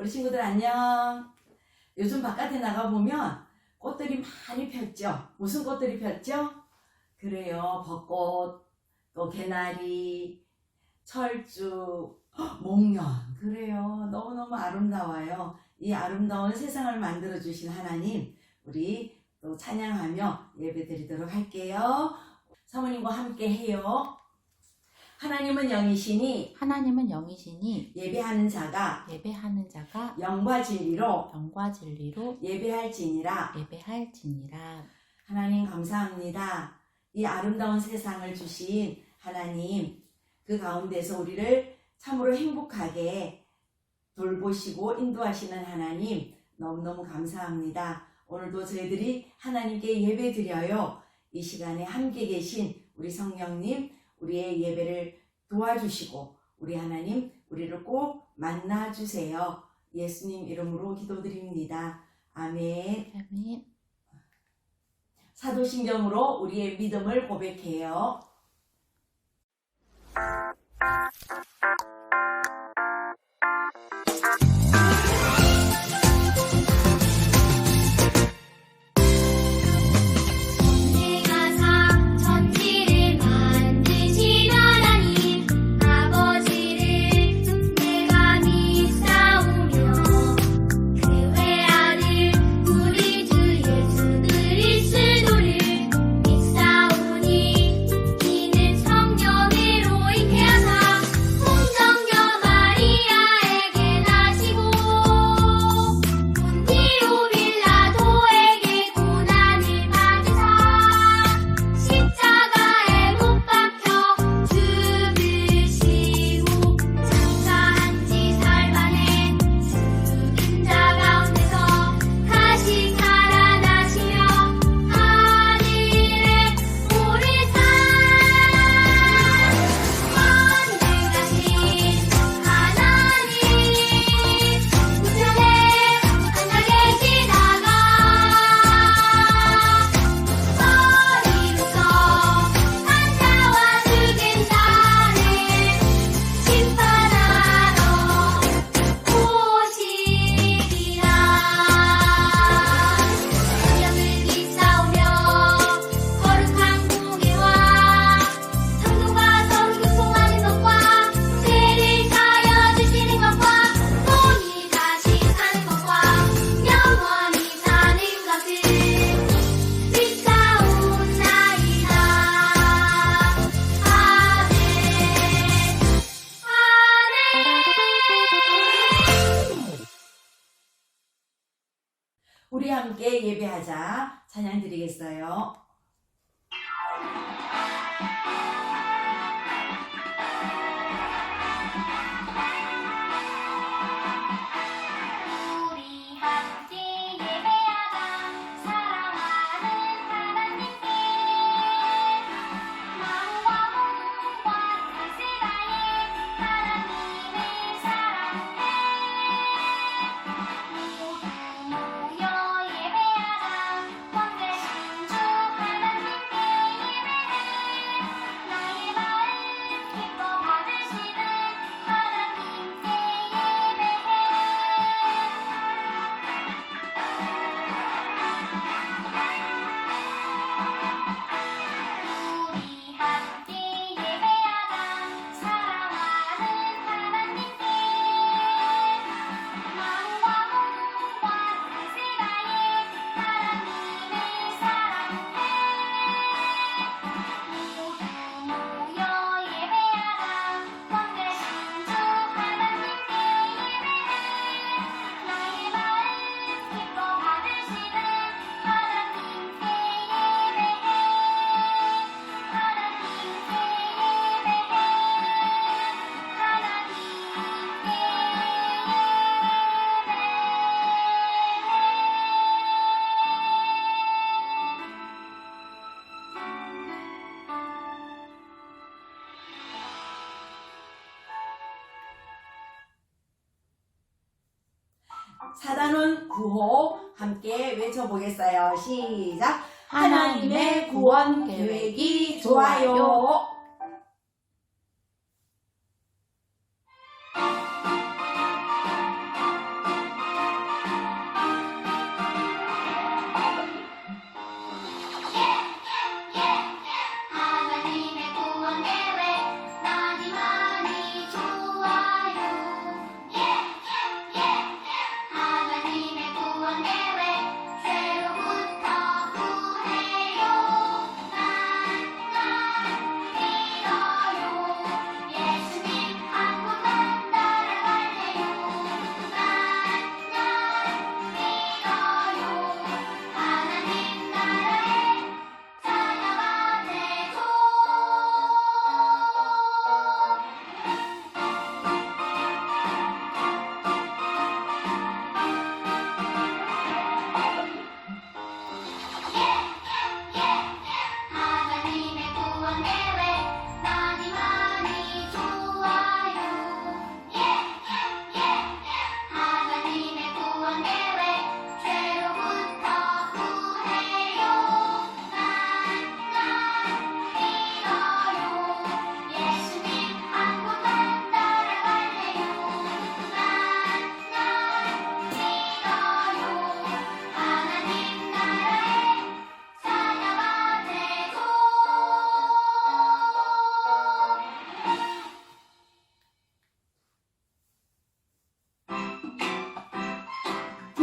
우리 친구들 안녕. 요즘 바깥에 나가보면 꽃들이 많이 폈죠? 무슨 꽃들이 폈죠? 그래요. 벚꽃, 또 개나리, 철쭉, 헉, 목련. 그래요. 너무너무 아름다워요. 이 아름다운 세상을 만들어주신 하나님, 우리 또 찬양하며 예배 드리도록 할게요. 사모님과 함께 해요. 하나님은 영이시니 하나님은 영이시니 예배하는 자가 예배하는 자가 영과 진리로 영과 진리로 예배할지니라. 예배할지니라. 하나님 감사합니다. 이 아름다운 세상을 주신 하나님, 그 가운데서 우리를 참으로 행복하게 돌보시고 인도하시는 하나님, 너무너무 감사합니다. 오늘도 저희들이 하나님께 예배 드려요. 이 시간에 함께 계신 우리 성령님, 우리의 예배를 도와주시고, 우리 하나님, 우리를 꼭 만나주세요. 예수님 이름으로 기도드립니다. 아멘. 아멘. 사도신경으로 우리의 믿음을 고백해요. 찬양 드리겠어요. 외쳐보겠어요. 시작. 하나님의 구원 계획이 좋아요.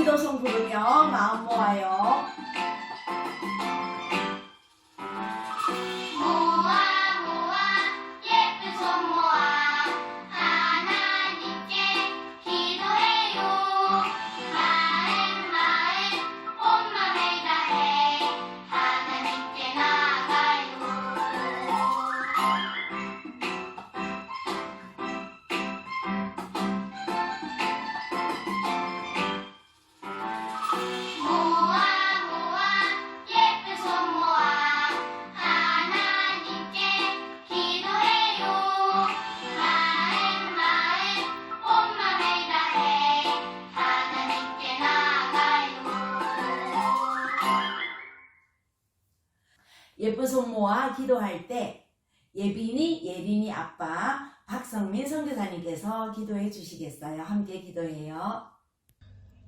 기도성 부르며 마음 모아요. 예쁜 손 모아 기도할 때 예빈이 예린이 아빠 박성민 선교사님께서 기도해 주시겠어요? 함께 기도해요.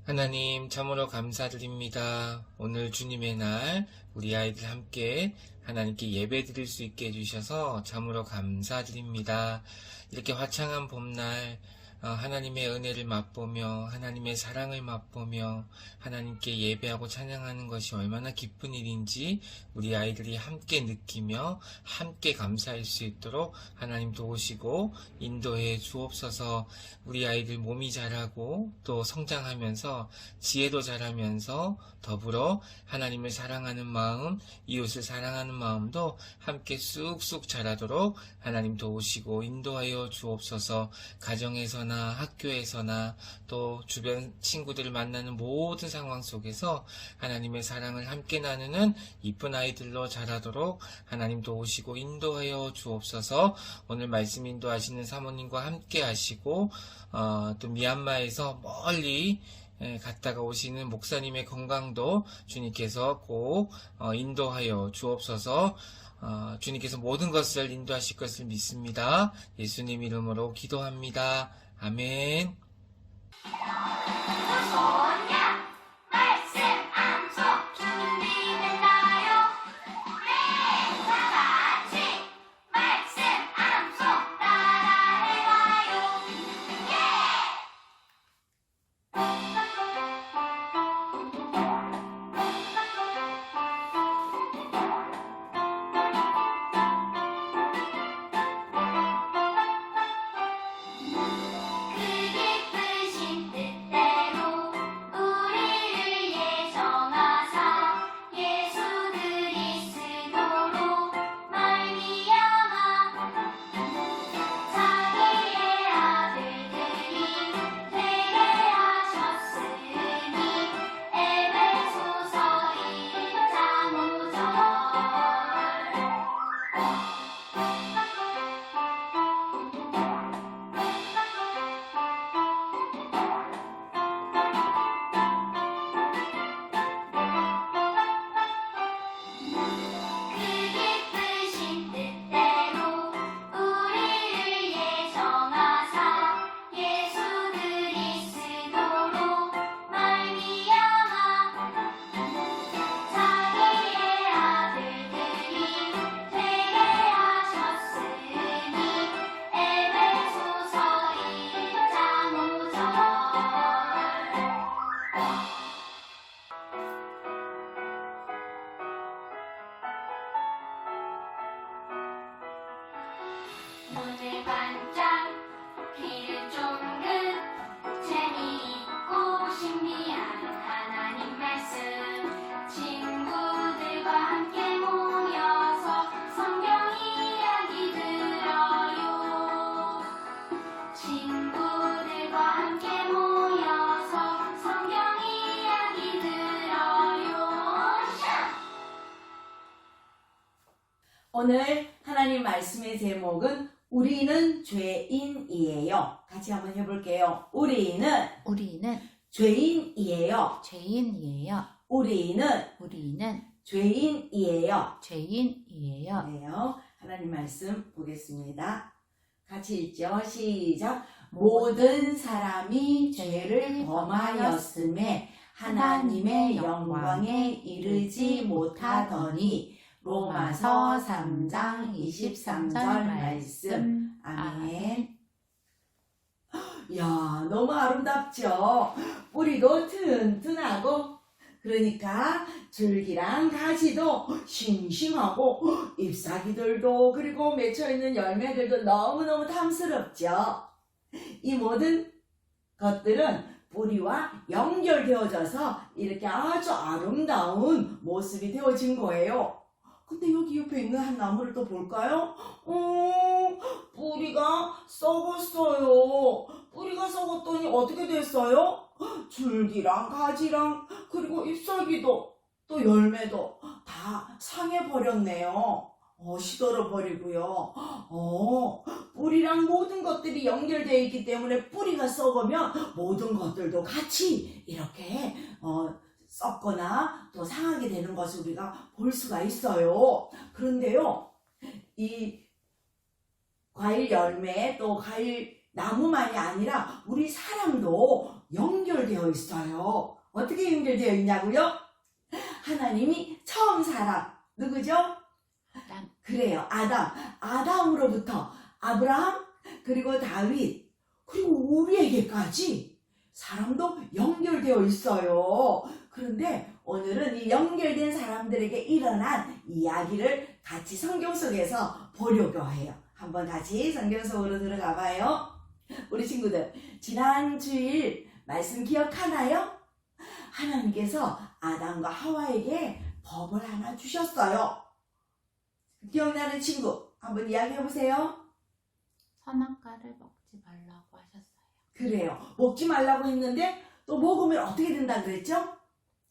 하나님 참으로 감사드립니다. 오늘 주님의 날 우리 아이들 함께 하나님께 예배 드릴 수 있게 해주셔서 참으로 감사드립니다. 이렇게 화창한 봄날 어, 하나님의 은혜를 맛보며 하나님의 사랑을 맛보며 하나님께 예배하고 찬양하는 것이 얼마나 기쁜 일인지 우리 아이들이 함께 느끼며 함께 감사할 수 있도록 하나님 도우시고 인도해 주옵소서. 우리 아이들 몸이 자라고 또 성장하면서 지혜도 자라면서 더불어 하나님을 사랑하는 마음, 이웃을 사랑하는 마음도 함께 쑥쑥 자라도록 하나님 도우시고 인도하여 주옵소서. 가정에서나 학교에서나 또 주변 친구들을 만나는 모든 상황 속에서 하나님의 사랑을 함께 나누는 이쁜 아이들로 자라도록 하나님 도우시고 인도하여 주옵소서 오늘 말씀 인도하시는 사모님과 함께 하시고 어, 또 미얀마에서 멀리 예, 갔다가 오시는 목사님의 건강도 주님께서 꼭 어, 인도하여 주옵소서 어, 주님께서 모든 것을 인도하실 것을 믿습니다. 예수님 이름으로 기도합니다. 아멘. 오늘 하나님 말씀의 제목은 우리는 죄인이에요. 같이 한번 해볼게요. 우리는 우리는 죄인이에요. 죄인이에요. 우리는 우리는 죄인이에요. 죄인이에요. 네요. 하나님 말씀 보겠습니다. 같이 읽죠. 시작. 모든 사람이 죄를 범하였음에 하나님의 영광에 이르지 못하더니 로마서 3장 23절 말씀. 아멘. 야, 너무 아름답죠? 뿌리도 튼튼하고, 그러니까 줄기랑 가지도 싱싱하고, 잎사귀들도, 그리고 맺혀있는 열매들도 너무너무 탐스럽죠? 이 모든 것들은 뿌리와 연결되어져서 이렇게 아주 아름다운 모습이 되어진 거예요. 근데 여기 옆에 있는 한 나무를 또 볼까요? 어, 뿌리가 썩었어요. 뿌리가 썩었더니 어떻게 됐어요? 줄기랑 가지랑 그리고 잎사귀도 또 열매도 다 상해버렸네요. 어, 시들어 버리고요. 어, 뿌리랑 모든 것들이 연결되어 있기 때문에 뿌리가 썩으면 모든 것들도 같이 이렇게 어, 썩거나 또 상하게 되는 것을 우리가 볼 수가 있어요. 그런데요, 이 과일 열매 또 과일 나무만이 아니라 우리 사람도 연결되어 있어요. 어떻게 연결되어 있냐고요? 하나님이 처음 사람 누구죠? 아담, 그래요. 아담. 아담으로부터 아브라함, 그리고 다윗, 그리고 우리에게까지 사람도 연결되어 있어요. 그런데 오늘은 이 연결된 사람들에게 일어난 이야기를 같이 성경 속에서 보려고 해요. 한번 같이 성경 속으로 들어가 봐요. 우리 친구들, 지난 주일 말씀 기억하나요? 하나님께서 아담과 하와에게 법을 하나 주셨어요. 기억나는 친구 한번 이야기해 보세요. 선악과를 먹지 말라고 하셨어요. 그래요. 먹지 말라고 했는데 또 먹으면 어떻게 된다 그랬죠?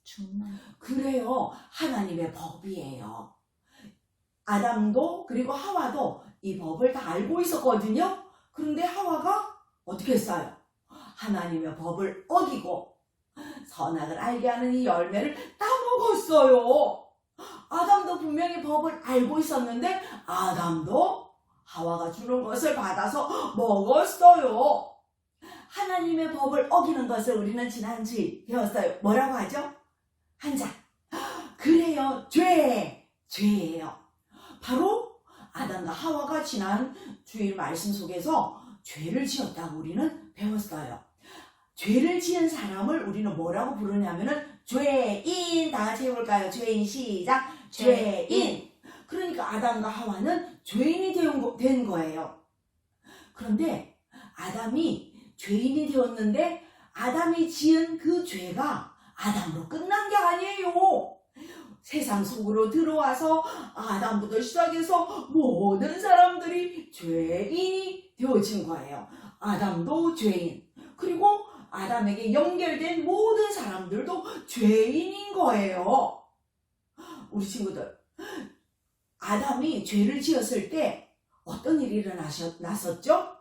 죽는 그래요. 하나님의 법이에요. 아담도 그리고 하와도 이 법을 다 알고 있었거든요. 그런데 하와가 어떻게 했어요? 하나님의 법을 어기고 선악을 알게 하는 이 열매를 따먹었어요. 아담도 분명히 법을 알고 있었는데 아담도 하와가 주는 것을 받아서 먹었어요. 하나님의 법을 어기는 것을 우리는 지난주에 배웠어요. 뭐라고 하죠? 한 자. 그래요. 죄. 죄예요. 바로 아담과 하와가 지난 주일 말씀 속에서 죄를 지었다고 우리는 배웠어요. 죄를 지은 사람을 우리는 뭐라고 부르냐면은 죄인 다 같이 해볼까요? 죄인 시작. 죄인. 그러니까 아담과 하와는 죄인이 된 거예요. 그런데 아담이 죄인이 되었는데 아담이 지은 그 죄가 아담으로 끝난 게 아니에요. 세상 속으로 들어와서 아담부터 시작해서 모든 사람들이 죄인이 되어진 거예요. 아담도 죄인. 그리고 아담에게 연결된 모든 사람들도 죄인인 거예요. 우리 친구들. 아담이 죄를 지었을 때 어떤 일이 일어나셨, 났었죠?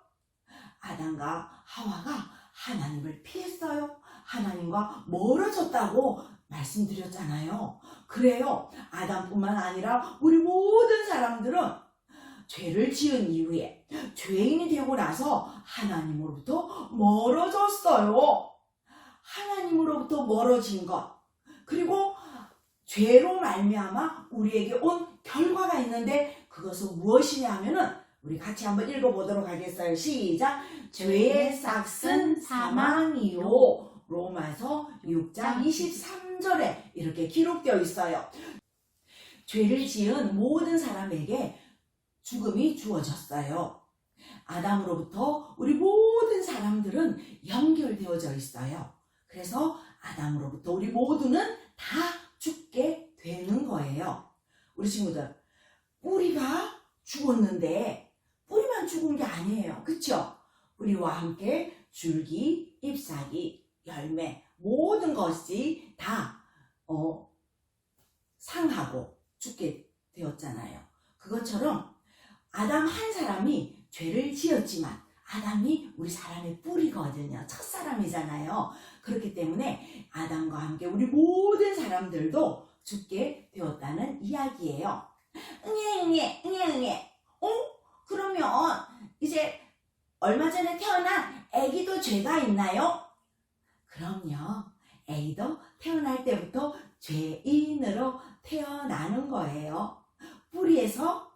아담과 하와가 하나님을 피했어요. 하나님과 멀어졌다고 말씀드렸잖아요. 그래요. 아담뿐만 아니라 우리 모든 사람들은 죄를 지은 이후에 죄인이 되고 나서 하나님으로부터 멀어졌어요. 하나님으로부터 멀어진 것 그리고 죄로 말미암아 우리에게 온 결과가 있는데 그것은 무엇이냐 하면은 우리 같이 한번 읽어보도록 하겠어요. 시작. 죄의 싹은 사망이요. 로마서 6장 23절에 이렇게 기록되어 있어요. 죄를 지은 모든 사람에게 죽음이 주어졌어요. 아담으로부터 우리 모든 사람들은 연결되어져 있어요. 그래서 아담으로부터 우리 모두는 다 죽게 되는 거예요. 우리 친구들, 뿌리가 죽었는데 뿌리만 죽은 게 아니에요. 그쵸? 뿌리와 함께 줄기, 잎사귀, 열매 모든 것이 다 어, 상하고 죽게 되었잖아요. 그것처럼 아담 한 사람이 죄를 지었지만 아담이 우리 사람의 뿌리거든요. 첫 사람이잖아요. 그렇기 때문에 아담과 함께 우리 모든 사람들도 죽게 되었다는 이야기예요. 응애 응애 응애 응애. 어? 그러면 이제 얼마 전에 태어난 아기도 죄가 있나요? 그럼요. 아기도 태어날 때부터 죄인으로 태어나는 거예요. 뿌리에서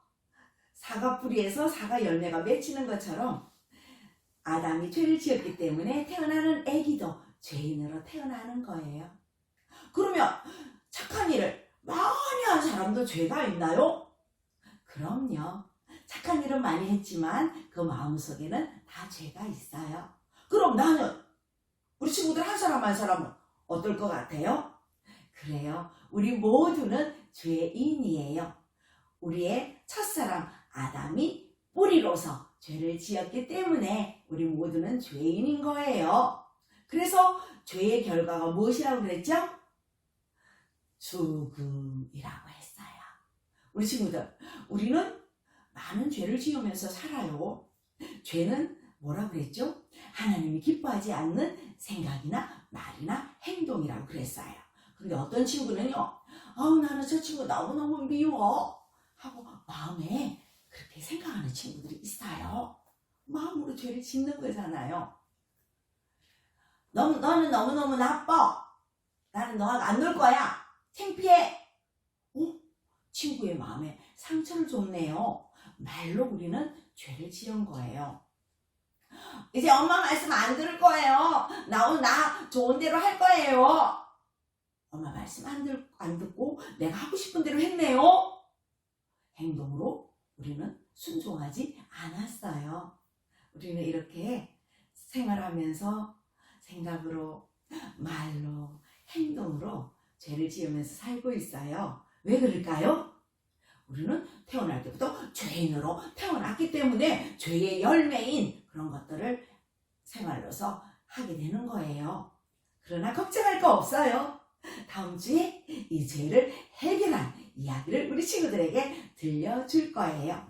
사과 뿌리에서 사과 열매가 맺히는 것처럼 아담이 죄를 지었기 때문에 태어나는 아기도 죄인으로 태어나는 거예요. 그러면 착한 일을 많이 한 사람도 죄가 있나요? 그럼요. 착한 일은 많이 했지만 그 마음속에는 다 죄가 있어요. 그럼 나는 우리 친구들 한 사람 한 사람은 어떨 것 같아요? 그래요. 우리 모두는 죄인이에요. 우리의 첫사람 아담이 뿌리로서 죄를 지었기 때문에 우리 모두는 죄인인 거예요. 그래서 죄의 결과가 무엇이라고 그랬죠? 죽음이라고 했어요. 우리 친구들, 우리는 많은 죄를 지으면서 살아요. 죄는 뭐라 그랬죠? 하나님이 기뻐하지 않는 생각이나 말이나 행동이라고 그랬어요. 근데 어떤 친구는요, 아우, 나는 저 친구 너무너무 미워. 하고 마음에 그렇게 생각하는 친구들이 있어요. 마음으로 죄를 짓는 거잖아요. 너, 너는 너무너무 나빠. 나는 너하고 안 놀 거야. 창피해. 어? 친구의 마음에 상처를 줬네요. 말로 우리는 죄를 지은 거예요. 이제 엄마 말씀 안 들을 거예요. 나 오늘 나 좋은 대로 할 거예요. 엄마 말씀 안, 들, 안 듣고 내가 하고 싶은 대로 했네요. 행동으로 우리는 순종하지 않았어요. 우리는 이렇게 생활하면서 생각으로, 말로, 행동으로 죄를 지으면서 살고 있어요. 왜 그럴까요? 우리는 태어날 때부터 죄인으로 태어났기 때문에 죄의 열매인 그런 것들을 생활로서 하게 되는 거예요. 그러나 걱정할 거 없어요. 다음 주에 이 죄를 해결한 이야기를 우리 친구들에게 들려줄 거예요.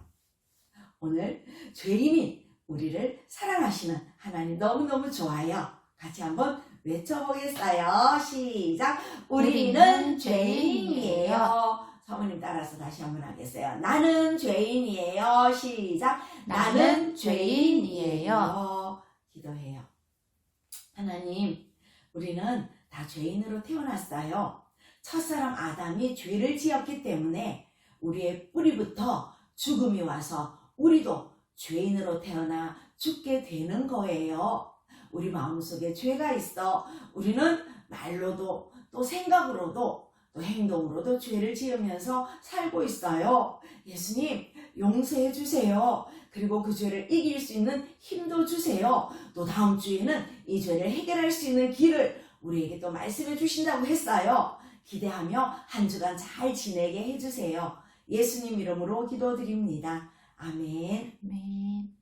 오늘 죄인인 우리를 사랑하시는 하나님 너무너무 좋아요. 같이 한번 외쳐보겠어요. 시작. 우리는 죄인이에요. 사모님 따라서 다시 한번 하겠어요. 나는 죄인이에요. 시작. 나는 죄인이에요. 기도해요. 하나님, 우리는 다 죄인으로 태어났어요. 첫사람 아담이 죄를 지었기 때문에 우리의 뿌리부터 죽음이 와서 우리도 죄인으로 태어나 죽게 되는 거예요. 우리 마음속에 죄가 있어. 우리는 말로도 또 생각으로도 또 행동으로도 죄를 지으면서 살고 있어요. 예수님, 용서해 주세요. 그리고 그 죄를 이길 수 있는 힘도 주세요. 또 다음 주에는 이 죄를 해결할 수 있는 길을 우리에게 또 말씀해 주신다고 했어요. 기대하며 한 주간 잘 지내게 해주세요. 예수님 이름으로 기도드립니다. 아멘. 아멘.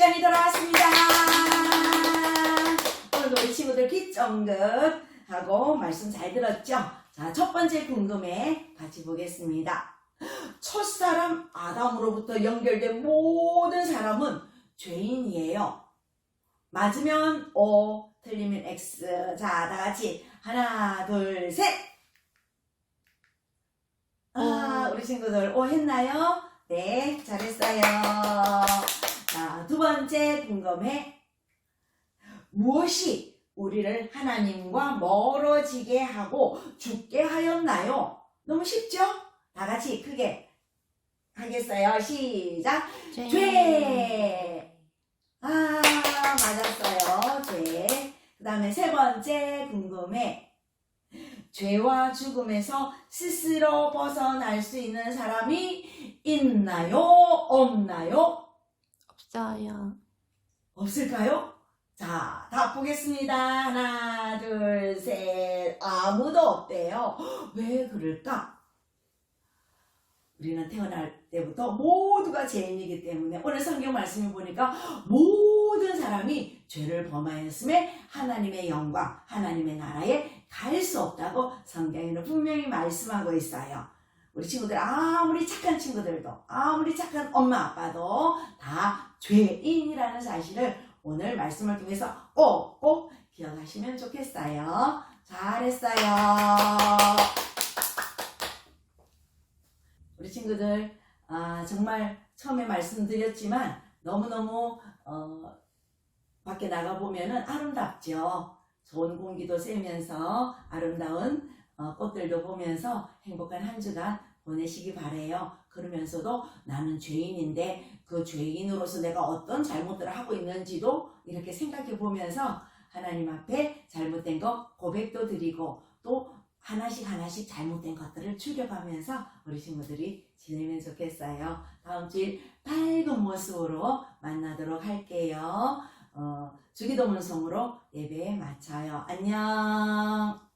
시간이 돌아왔습니다. 오늘도 우리 친구들 귀정긋 하고 말씀 잘 들었죠? 자, 첫 번째 궁금해 같이 보겠습니다. 첫사람 아담으로부터 연결된 모든 사람은 죄인이에요. 맞으면 O, 틀리면 X. 자, 다 같이 하나, 둘, 셋. 아, 오. 우리 친구들 O 했나요? 네, 잘했어요. 자, 두 번째 궁금해. 무엇이 우리를 하나님과 멀어지게 하고 죽게 하였나요? 너무 쉽죠? 다 같이 크게 하겠어요. 시작. 죄. 죄. 아, 맞았어요. 죄. 그 다음에 세 번째 궁금해. 죄와 죽음에서 스스로 벗어날 수 있는 사람이 있나요? 없나요? 없어요. 없을까요? 자, 다 보겠습니다. 하나, 둘, 셋. 아무도 없대요. 왜 그럴까? 우리는 태어날 때부터 모두가 죄인이기 때문에 오늘 성경 말씀을 보니까 모든 사람이 죄를 범하였음에 하나님의 영광, 하나님의 나라에 갈 수 없다고 성경에는 분명히 말씀하고 있어요. 우리 친구들 아무리 착한 친구들도 아무리 착한 엄마 아빠도 다 죄인이라는 사실을 오늘 말씀을 통해서 꼭, 꼭 기억하시면 좋겠어요. 잘했어요. 우리 친구들, 아, 정말 처음에 말씀드렸지만 너무너무, 어, 밖에 나가보면은 아름답죠. 좋은 공기도 쐬면서 아름다운 어, 꽃들도 보면서 행복한 한 주간 보내시기 바래요. 그러면서도 나는 죄인인데 그 죄인으로서 내가 어떤 잘못들을 하고 있는지도 이렇게 생각해 보면서 하나님 앞에 잘못된 거 고백도 드리고 또 하나씩 하나씩 잘못된 것들을 추려가면서 우리 친구들이 지내면 좋겠어요. 다음 주일 밝은 모습으로 만나도록 할게요. 어, 주기도문성으로 예배에 마쳐요. 안녕.